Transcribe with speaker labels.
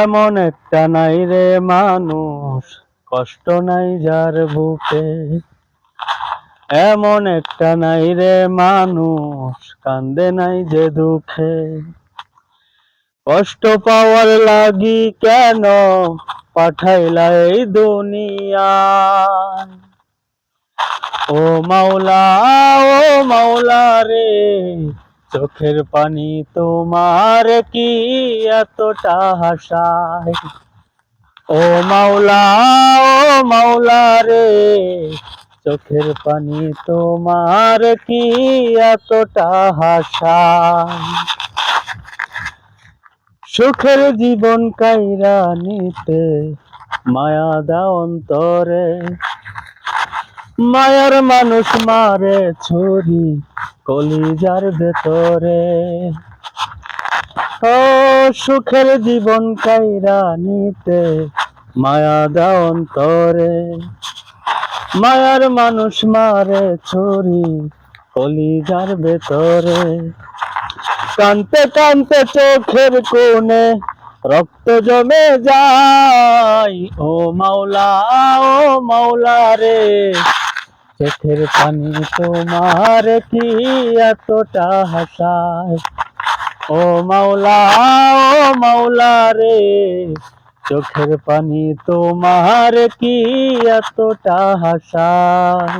Speaker 1: এমন একটা নাই রে মানুষ, কষ্ট নাই যার বুকে। এমন একটা নাই রে মানুষ, কান্দে নাই যে দুঃখে। কষ্ট পাওয়ার লাগি কেন পাঠাইলা এই দুনিয়ায় ও মাওলা ও মাওলা রে চোখের পানি তোমার কি এতটা হাসায়? ও মাওলা ও মাওলা রে, চোখের পানি তোমার কি এতটা হাসায়? সুখের জীবন কাইরা নিতে মায়া দাও অন্তরে মায়ার মানুষ মারে ছুরি কলিজার ভেতরে। ও, সুখের জীবন কাইরা নিতে মায়া দাও অন্তরে। মায়ার মানুষ মারে ছুরি কলিজার ভেতরে। কানতে কানতে চোখের কোণে রক্ত জমে যায়। ও মাওলা ও মাওলা রে। চোখের পানি তোমার কি এতটা হাসায়? ও মাওলা ও মাওলা রে, চোখের পানি তোমার কি এতটা হাসায়?